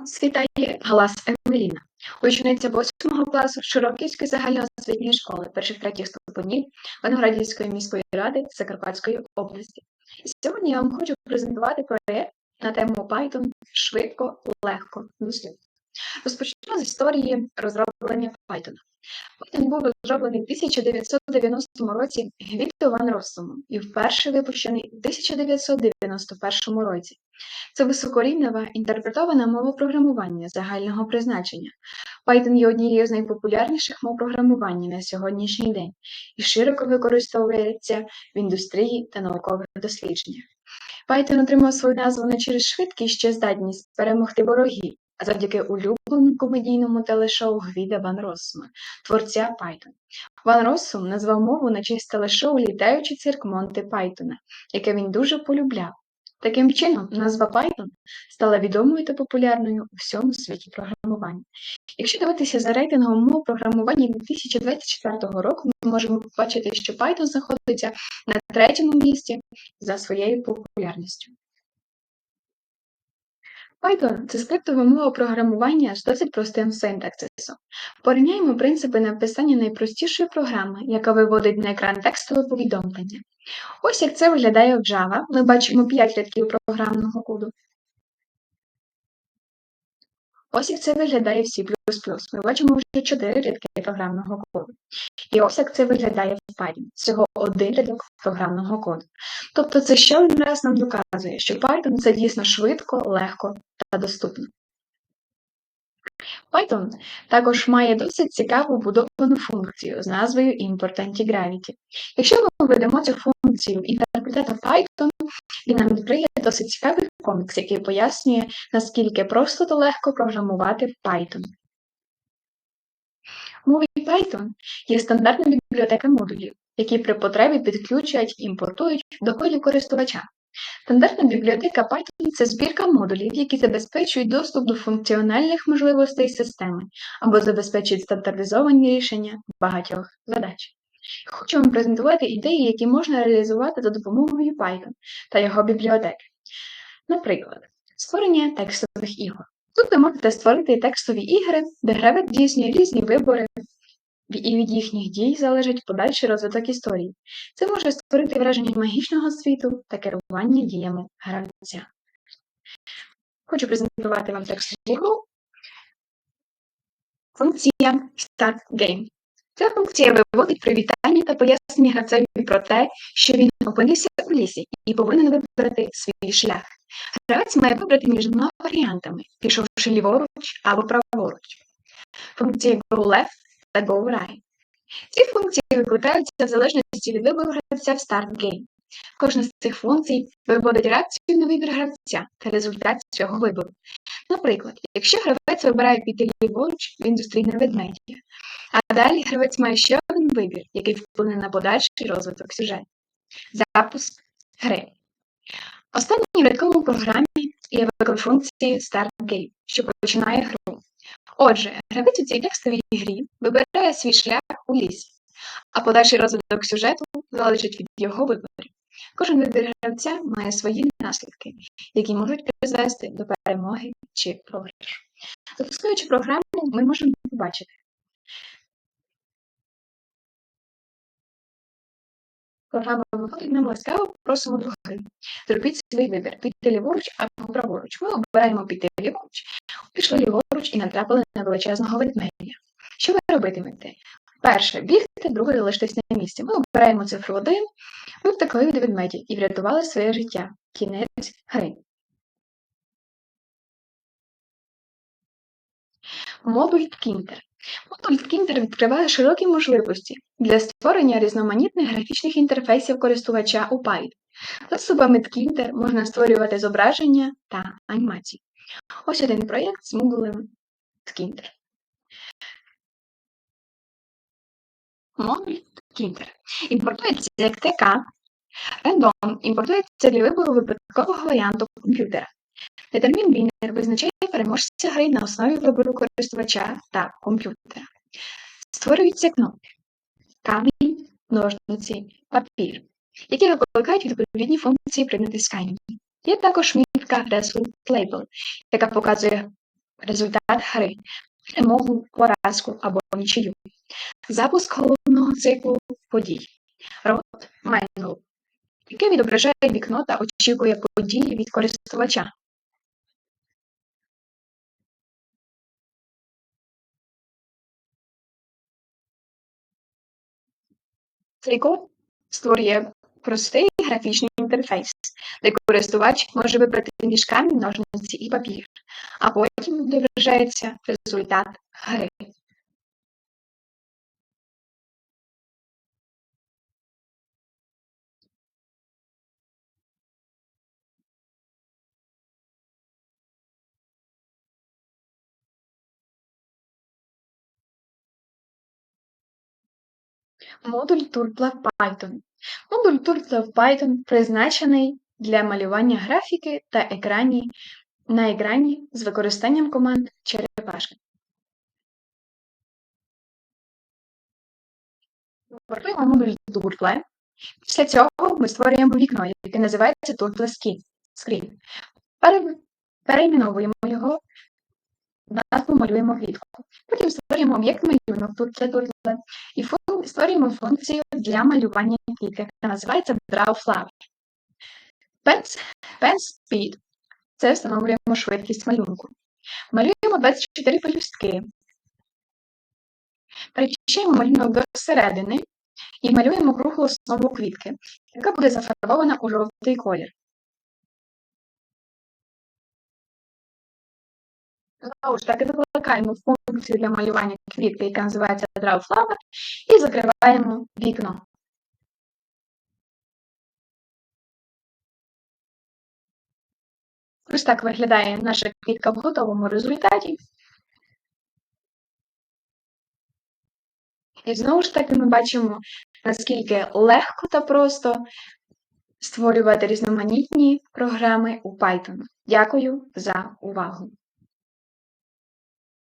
Вас вітає Галас Емеліна, учениця 8 класу Широківської загальноосвітньої школи перших третіх ступенів Виноградівської міської ради Закарпатської області. І сьогодні я вам хочу презентувати проєкт на тему Python швидко, легко, дослідно. Розпочнемо з історії розроблення Python. Python був розроблений в 1990 році Гвідо Ван Россумом і вперше випущений у 1991 році. Це високорівнева інтерпретована мова програмування загального призначення. Python є однією з найпопулярніших мов програмування на сьогоднішній день і широко використовується в індустрії та наукових дослідженнях. Python отримав свою назву не через швидкість чи здатність перемогти ворогів, завдяки улюбленому комедійному телешоу Гвіда Ван Россума, творця Python. Ван Россум назвав мову на честь телешоу Літаючий цирк Монти Пайтона, яке він дуже полюбляв. Таким чином, назва Python стала відомою та популярною у всьому світі програмування. Якщо дивитися за рейтингом мов програмування 2024 року, ми можемо побачити, що Python знаходиться на третьому місці за своєю популярністю. Python це скриптова мова програмування з досить простим синтаксисом. Порівняємо принципи написання найпростішої програми, яка виводить на екран текстове повідомлення. Ось як це виглядає в Java. Ми бачимо 5 рядків програмного коду. Ось як це виглядає в C++. Ми бачимо вже 4 рядки програмного коду. І ось як це виглядає в Python. Всього один рядок програмного коду. Тобто це ще один раз нам доказує, що Python це дійсно швидко, легко та доступно. Python також має досить цікаву будовану функцію з назвою Import Anti-Gravity. Якщо ми введемо цю функцію інтерпретатор Python, він нам відкриє досить цікавий комікс, який пояснює, наскільки просто та легко програмувати Python. Мові Python є стандартна бібліотека модулів, які при потребі підключують і імпортують до коду користувача. Стандартна бібліотека Python це збірка модулів, які забезпечують доступ до функціональних можливостей системи або забезпечують стандартизовані рішення багатьох задач. Хочу вам презентувати ідеї, які можна реалізувати за допомогою Python та його бібліотеки. Наприклад, створення текстових ігор. Тут ви можете створити текстові ігри, де гравець здійснює різні вибори, і від їхніх дій залежить подальший розвиток історії. Це може створити враження магічного світу та керування діями гравця. Хочу презентувати вам текстову гру. Функція Start Game. Ця функція виводить привітання та пояснення гравцеві про те, що він опинився у лісі і повинен вибрати свій шлях. Гравець має вибрати між двома варіантами, пішовши ліворуч або праворуч. Функція Go Left та Go Right. Ці функції викликаються в залежності від вибору гравця в Start Game. Кожна з цих функцій виводить реакцію на вибір гравця та результат цього вибору. Наприклад, якщо гравець вибирає піти ліворуч, він зустріне ведмедя. А далі гравець має ще один вибір, який вплине на подальший розвиток сюжету. Запуск гри. Останній в рядковому програмі є виклик функції Start Game, що починає гру. Отже, гравець у цій текстовій грі вибирає свій шлях у лісі, а подальший розвиток сюжету залежить від його виборів. Кожен вибір гравця має свої наслідки, які можуть призвести до перемоги чи програшу. Запускаючи програму, ми можемо побачити. Програма виходить нам ласкаво, просимо до гри. Зробіть свій вибір, піти ліворуч або праворуч. Ми обираємо піти ліворуч, пішли ліворуч і натрапили на величезного ведмедя. Що ви робитимете? Перше бігти, друге залишитись на місці. Ми обираємо цифру 1, ви втекли від ведмедя і врятували своє життя. Кінець гри. Модуль Ткінтер. Модуль Ткінтер відкриває широкі можливості для створення різноманітних графічних інтерфейсів користувача у Python. Засобами Ткінтер можна створювати зображення та анімації. Ось один проєкт з модулем Ткінтер. Модуль Ткінтер. Імпортується як ТК. Random імпортується для вибору випадкового варіанту комп'ютера. Детермін Вінер визначає переможця гри на основі вибору користувача та комп'ютера. Створюються кнопки камінь, ножниці, папір, які викликають відповідні функції при натисканні. Є також мітка Result Label, яка показує результат гри, перемогу, поразку або нічию, запуск головного циклу подій, рот Менгл, який відображає вікно та очікує події від користувача. Цей код створює простий графічний інтерфейс, де користувач може вибрати між камінь, ножниці і папір, а потім відображається результат гри. Модуль Turtle Python. Модуль Turtle Python призначений для малювання графіки та екрані, на екрані з використанням команд черепашки. Вартуємо модуль Turtle. Після цього ми створюємо вікно, яке називається Turtle Screen. Перейменовуємо його назву малюємо квітку. Потім створюємо об'єкт малюнок, це тут і створюємо функцію для малювання квітки, яка називається Draw Flower. Pen, pen Speed це встановлюємо швидкість малюнку. Малюємо 24 пелюстки. Перечищаємо малюнок до середини і малюємо круглу основу квітки, яка буде зафарбована у жовтий колір. Знову ж таки викликаємо функцію для малювання квітки, яка називається Draw Flower, і закриваємо вікно. Ось так виглядає наша квітка в готовому результаті. І знову ж таки ми бачимо, наскільки легко та просто створювати різноманітні програми у Python. Дякую за увагу!